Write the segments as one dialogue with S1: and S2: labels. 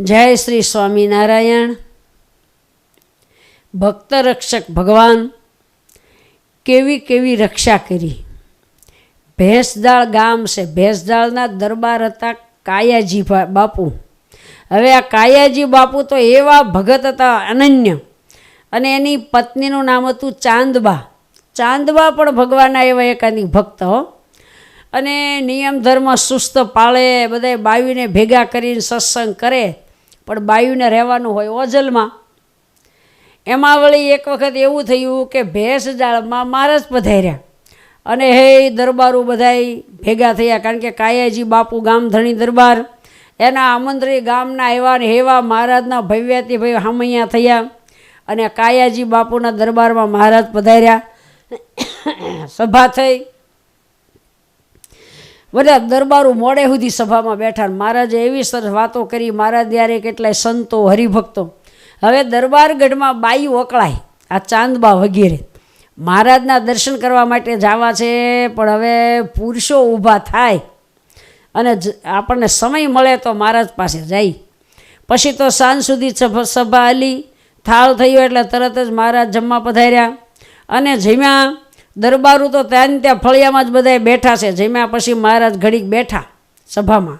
S1: જય શ્રી સ્વામિનારાયણ. ભક્ત રક્ષક ભગવાન, કેવી કેવી રક્ષા કરી. ભેંસદાળ ગામ છે, ભેંસદાળના દરબાર હતા કાયાજી બાપુ. હવે આ કાયાજી બાપુ તો એવા ભગત હતા અનન્ય. અને એની પત્નીનું નામ હતું ચાંદબા. ચાંદબા પણ ભગવાનના એવા એકાદી ભક્ત, હો. અને નિયમ ધર્મ સુસ્ત પાળે, બધાય બાવીને ભેગા કરીને સત્સંગ કરે. પણ બાયુને રહેવાનું હોય ઓજલમાં એમાં વળી એક વખત એવું થયું કે ભેંસ જાળમાં મહારાજ પધાર્યા. અને હે દરબારો બધાય ભેગા થયા કારણ કે કાયાજી બાપુ ગામધણી દરબાર, એના આમંત્રી ગામના એવા ને એવા મહારાજના ભવ્યાતી ભાઈ હામૈયા થયા. અને કાયાજી બાપુના દરબારમાં મહારાજ પધાર્યા. સભા થઈ. બધા દરબારો મોડે સુધી સભામાં બેઠા મહારાજે એવી સરસ વાતો કરી, મહારાજ ત્યારે કેટલાય સંતો, હરિભક્તો. હવે દરબારગઢમાં બાઈ ઓકળાય, આ ચાંદબા વગેરે. મહારાજના દર્શન કરવા માટે જવા છે, પણ હવે પુરુષો ઊભા થાય. અને આપણને સમય મળે તો મહારાજ પાસે જાય. પછી તો સાંજ સુધી સભા હાલી, થાળ થયો એટલે તરત જ મહારાજ જમવા પધાર્યા. અને જમ્યા. દરબારું તો ત્યાં ત્યાં ફળિયામાં જ બધાય બેઠા છે. જમ્યા પછી મહારાજ ઘડીક બેઠા સભામાં.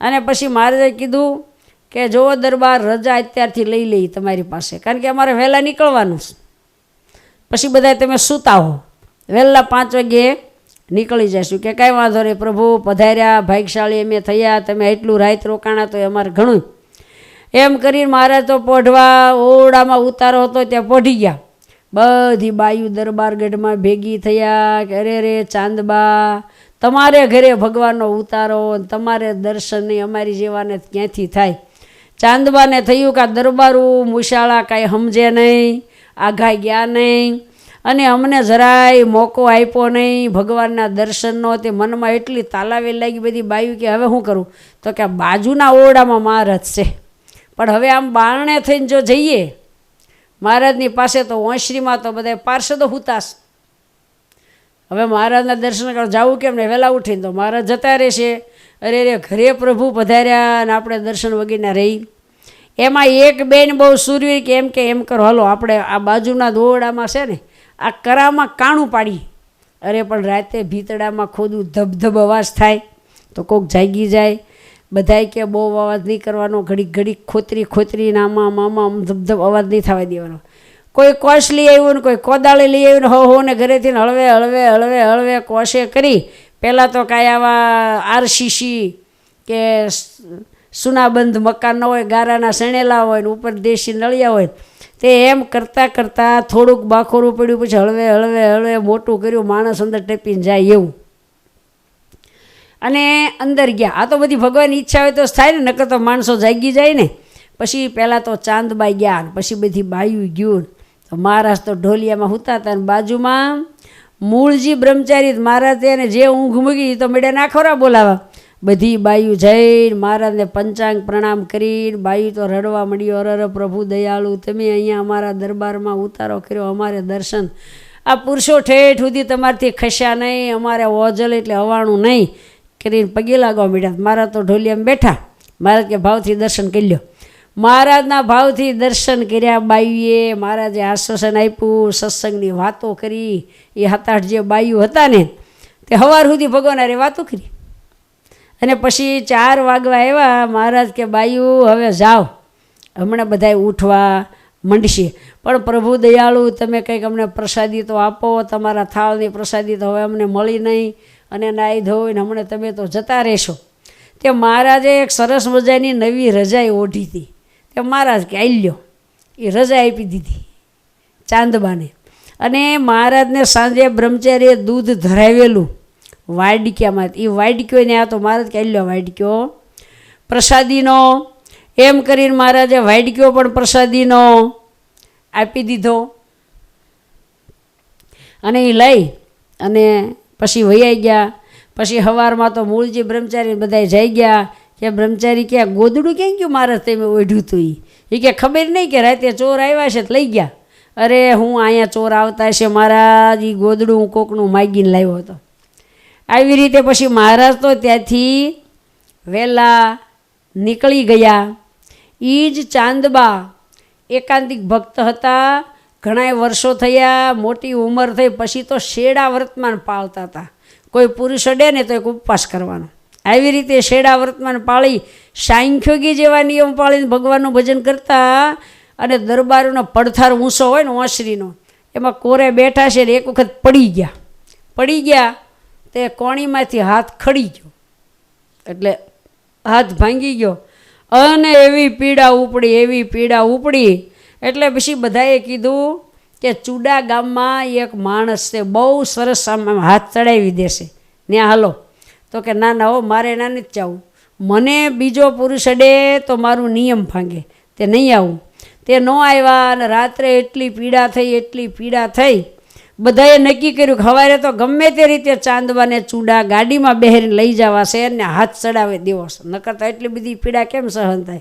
S1: અને પછી મહારાજે કીધું કે જુઓ દરબાર રજા અત્યારથી લઈ લઈ તમારી પાસે. કારણ કે અમારે વહેલા નીકળવાનું છે. પછી બધા તમે સૂતા હો. વહેલા પાંચ વાગ્યે નીકળી જઈશું. કે કાંઈ વાંધો નહીં પ્રભુ પધાર્યા, ભાગશાળી અમે થયા, તમે એટલું રાત રોકાણા તો અમારે ઘણું એમ કરીને મહારાજ તો પોઢવા ઓરડામાં ઉતારો હતો, ત્યાં પોઢી ગયા. બધી બાયુ દરબારગઢમાં ભેગી થયા કે અરે રે ચાંદબા, તમારે ઘરે ભગવાનનો ઉતારો તમારે દર્શન નહીં અમારી જેવાને ક્યાંથી થાય. ચાંદબાને થયું કે આ દરબારું મુશાળા કાંઈ સમજે નહીં, આઘા ગયા નહીં અને અમને જરાય મોકો આપ્યો નહીં, ભગવાનના દર્શનનો તે મનમાં એટલી તાલાવી લાગી બધી બાયું કે હવે શું કરું? તો કે બાજુના ઓરડામાં મહારાજ છે. પણ હવે આમ બારણે થઈને જો જઈએ મહારાજની પાસે તો ઓંશરીમાં તો બધા પાર્ષદો હુતાશ. હવે મહારાજના દર્શન કરવા જવું કેમ ને? વહેલા ઉઠીને તો મહારાજ જતા રહેશે અરે રે ઘરે પ્રભુ પધાર્યા અને આપણે દર્શન વગેરે રહી. એમાં એક બેન બહુ સૂર્ય કે એમ કે, એમ કરો, હલો, આપણે આ બાજુના દોરડામાં છે ને, આ કરામાં કાણું પાડી. અરે, પણ રાતે ભીતડામાં ખોદું ધબધબ અવાજ થાય, તો કોક જાગી જાય બધાય કે બહુ અવાજ નહીં કરવાનો, ઘડીક ઘડીક ખોતરી ખોતરી નામા મામા આમ ધબધબ અવાજ નહીં થવા દેવાનો. કોઈ કોશ લઈ આવ્યું ને કોઈ કોદાળી લઈ આવ્યું ને હો હો ને ઘરેથી હળવે હળવે હળવે હળવે કોશે કરી. પહેલાં તો કાંઈ આવા આરસીસી કે સુનાબંધ મકાન ન હોય, ગારાના શણેલા હોય ને ઉપર દેશી નળિયા હોય, તે એમ કરતાં કરતાં થોડુંક બાખોરું પડ્યું, પછી હળવે હળવે હળવે, મોટું કર્યું, માણસ અંદર ટેપીને જાય એવું. અને અંદર ગયા. આ તો બધી ભગવાનની ઈચ્છા હોય તો થાય ને, નકર તો માણસો જાગી જાય ને. પછી પહેલાં તો ચાંદબાઈ ગયા પછી બધી બાયું ગયું તો મહારાજ તો ઢોલિયામાં હુતા હતા અને બાજુમાં મૂળજી બ્રહ્મચારી મહારાજે એને જે ઊંઘ મૂકી તો મેળે નાખોરા બોલાવા. બધી બાયું જઈને મહારાજને પંચાંગ પ્રણામ કરીને બાયું તો રડવા મળ્યો અરર પ્રભુ દયાળુ, તમે અહીંયા અમારા દરબારમાં ઉતારો કર્યો, અમારે દર્શન. આ પુરુષો ઠેઠ સુધી તમારથી ખસ્યા નહીં, અમારે ઓજલ એટલે હવાણું નહીં. કરીને પગે લાગવા મીડ્યા. મારા તો ઢોલિયામાં બેઠા. મહારાજ કે ભાવથી દર્શન કરી લ્યો. મહારાજના ભાવથી દર્શન કર્યા બાઈએ મહારાજે આશ્વાસન આપ્યું, સત્સંગની વાતો કરી. એ હતાઠ જે બાઈઓ હતા ને, તે સવાર સુધી ભગવાન અરે વાતો કરી. અને પછી ચાર વાગવા આવ્યા, મહારાજ કે બાયુ હવે જાઓ. હમણાં બધાય ઉઠવા મંડશે. પણ પ્રભુ દયાળુ, તમે કંઈક અમને પ્રસાદી તો આપો, તમારા થાળની પ્રસાદી તો હવે અમને મળી નહીં. અને નાહી ધોઈને હમણાં તમે તો જતા રહેશો. તે મહારાજે એક સરસ મજાની નવી રજાઈ ઓઢી હતી. તે મહારાજ કે લ્યો. એ રજા આપી દીધી ચાંદબાને. અને મહારાજને સાંજે બ્રહ્મચારીએ દૂધ ધરાવેલું વાડક્યામાં. એ વાડક્યો ને આ તો મહારાજ કે લ્યો વાડક્યો. પ્રસાદીનો, એમ કરીને મહારાજે વાડક્યો પણ પ્રસાદીનો આપી દીધો. અને એ લઈ અને પછી વૈયાઈ ગયા. પછી સવારમાં તો મૂળજી બ્રહ્મચારી બધા જઈ ગયા. કે બ્રહ્મચારી ક્યાં ગોદડું ક્યાં ગયું મારે તમે ઓઢ્યું હતું એ કે, ખબર નહીં કે રાતે ચોર આવ્યા છે લઈ ગયા. અરે, હું અહીંયા ચોર આવતા છે મહારાજ એ ગોદડું હું કોકનું માગીને લાવ્યો હતો. આવી રીતે પછી મહારાજ તો ત્યાંથી વહેલા નીકળી ગયા. એ જ ચાંદબા એકાંતિક ભક્ત હતા. ઘણાય વર્ષો થયા, મોટી ઉંમર થઈ, પછી તો શેડા વર્તમાન પાળતા હતા. કોઈ પુરુષ અડે ને તો એક ઉપવાસ કરવાનો. આવી રીતે શેડા વર્તમાન પાળી, સાંખ્યોગી જેવા નિયમ પાળીને ભગવાનનું ભજન કરતા અને દરબારનો પડથાર ઊંચો હોય ને ઓસરીનો, એમાં કોરે બેઠા છે ને એક વખત પડી ગયા. પડી ગયા, તે કોણીમાંથી હાથ ખડી ગયો. એટલે હાથ ભાંગી ગયો. અને એવી પીડા ઉપડી, એવી પીડા ઉપડી એટલે પછી બધાએ કીધું કે ચુડા ગામમાં એક માણસ છે, બહુ સરસ આમ હાથ ચડાવી દેશે ત્યાં હાલો. તો કે, ના ના, હો, મારે ના નથી જવું. મને બીજો પુરુષ અડે તો મારું નિયમ ભાંગે. તે નહીં આવું. તે ન આવ્યા અને રાત્રે એટલી પીડા થઈ, એટલી પીડા થઈ. બધાએ નક્કી કર્યું કે સવારે તો ગમે તે રીતે ચાંદવાને ચૂડા ગાડીમાં બેહીને લઈ જવાશે અને હાથ ચડાવી દેવો નકર તો એટલી બધી પીડા કેમ સહન થાય?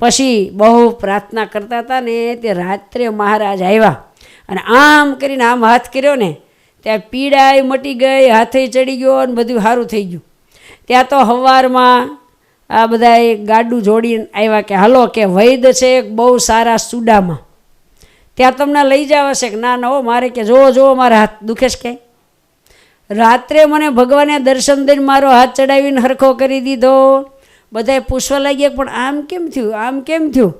S1: પછી બહુ પ્રાર્થના કરતા હતા ને તે રાત્રે મહારાજ આવ્યા અને આમ કરીને આમ હાથ કર્યો ને, ત્યાં પીડાય મટી ગઈ, હાથે ચડી ગયો અને બધું સારું થઈ ગયું. ત્યાં તો હવારમાં આ બધાએ ગાડું જોડીને આવ્યા કે, હાલો કે વૈદ છે બહુ સારા સુડામાં. ત્યાં તમને લઈ જવા છે કે, ના ના, હો, મારે કે, જોવો જોવો, મારા હાથ દુખે છે કે? રાત્રે મને ભગવાને દર્શન દઈને મારો હાથ ચડાવીને હરખો કરી દીધો. બધાએ પૂછવા લાગ્યા પણ આમ કેમ થયું? આમ કેમ થયું?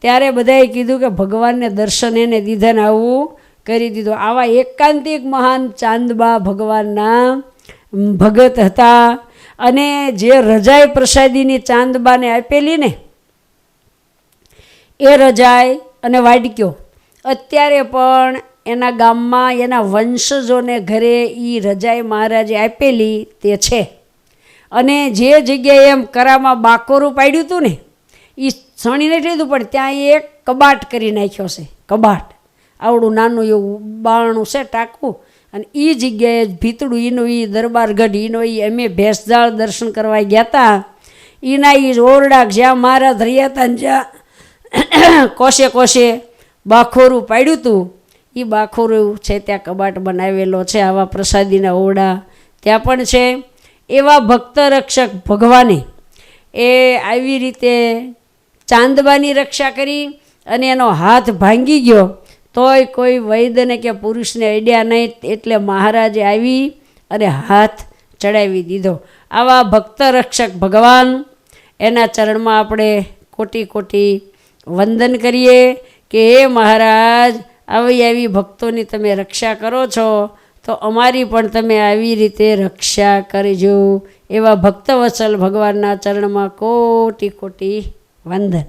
S1: ત્યારે બધાએ કીધું કે, ભગવાનને દર્શન એને દીધા ને આવું કરી દીધું. આવા એકાંતિક મહાન ચાંદબા ભગવાનના ભગત હતા. અને જે રજાઈ પ્રસાદીની ચાંદબાને આપેલી ને, એ રજાઈ અને વાડક્યો. અત્યારે પણ એના ગામમાં એના વંશજોને ઘરે એ રજાઈ મહારાજે આપેલી તે છે. અને જે જગ્યાએ એમ કરામાં બાકોરું પાડ્યું હતું ને એ સણી નથી લીધું, પણ ત્યાં એક કબાટ કરી નાખ્યો છે, કબાટ. આવડું નાનું એવું બારણું છે ટાંકવું અને એ જગ્યાએ ભીતડું એનો એ દરબારગઢ એનો એ અમે ભેંસદાળ દર્શન કરવા ગયા હતા એના એ ઓરડા જ્યાં મહારાજ રહ્યા હતા જ્યાં કોશે કોશે બાખોરું પાડ્યું હતું એ બાખોરું છે ત્યાં કબાટ બનાવેલો છે, આવા પ્રસાદીના ઓરડા. ત્યાં પણ છે. એવા ભક્ત રક્ષક ભગવાને એ આવી રીતે ચાંદબાની રક્ષા કરી અને એનો હાથ ભાંગી ગયો, તોય કોઈ વૈદ્યને કે પુરુષને અડ્યા નહીં, એટલે મહારાજે આવી અને હાથ ચડાવી દીધો. આવા ભક્ત રક્ષક ભગવાન, એના ચરણમાં આપણે કોટી કોટી વંદન કરીએ કે, હે મહારાજ, આવી આવી ભક્તોની તમે રક્ષા કરો છો તો અમારી પણ તમે આવી રીતે રક્ષા કરજો. એવા ભક્તવત્સલ ભગવાનના ચરણમાં કોટી કોટી વંદન.